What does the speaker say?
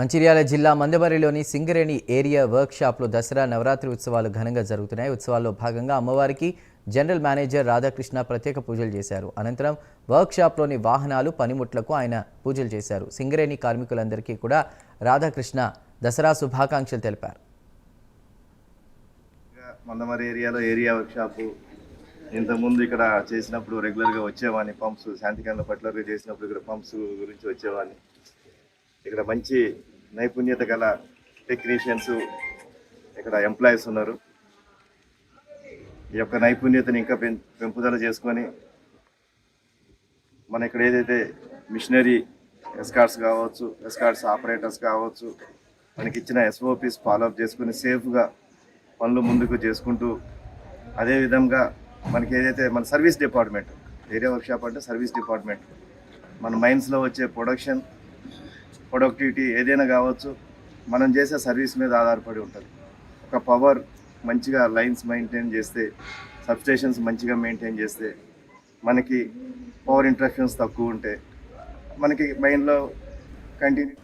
మంచిర్యాల జిల్లా మందబరిలోని సింగరేణి ఏరియా వర్క్షాప్లో దసరా నవరాత్రి ఉత్సవాలు ఘనంగా జరుగుతున్నాయి. ఉత్సవాల్లో భాగంగా అమ్మవారికి జనరల్ మేనేజర్ రాధాకృష్ణ ప్రత్యేక పూజలు చేశారు. అనంతరం వర్క్షాప్లోని వాహనాలు పనిముట్లకు ఆయన పూజలు చేశారు. సింగరేణి కార్మికులందరికీ కూడా రాధాకృష్ణ దసరా శుభాకాంక్షలు తెలిపారు. మందమరి ఏరియాలో ఏరియా వర్క్షాప్ ఇంతకుముందు ఇక్కడ చేసినప్పుడు రెగ్యులర్గా వచ్చేవాడిని. పంప్స్ శాంతికాండ పట్లర్గా చేసినప్పుడు ఇక్కడ పంప్స్ గురించి వచ్చేవాడిని. ఇక్కడ మంచి నైపుణ్యత గల టెక్నీషియన్స్ ఇక్కడ ఎంప్లాయీస్ ఉన్నారు. ఈ యొక్క నైపుణ్యతను ఇంకా పెం పెంపుదల చేసుకొని మన ఇక్కడ ఏదైతే మిషనరీ ఎస్కార్ట్స్ కావచ్చు ఎస్కార్ట్స్ ఆపరేటర్స్ కావచ్చు మనకి ఇచ్చిన ఎస్ఓపిస్ ఫాలోఅప్ చేసుకుని సేఫ్గా పనులు ముందుకు చేసుకుంటూ అదేవిధంగా మనకి ఏదైతే మన సర్వీస్ డిపార్ట్మెంట్ ఏరియా వర్క్షాప్ అంటే సర్వీస్ డిపార్ట్మెంట్ మన మైన్స్లో వచ్చే ప్రొడక్షన్ ప్రొడక్టివిటీ ఏదైనా కావచ్చు మనం చేసే సర్వీస్ మీద ఆధారపడి ఉంటుంది. ఒక పవర్ మంచిగా లైన్స్ మెయింటైన్ చేస్తే సబ్స్టేషన్స్ మంచిగా మెయింటైన్ చేస్తే మనకి పవర్ ఇంట్రక్షన్స్ తక్కువ ఉంటే మనకి మైండ్లో కంటిన్యూ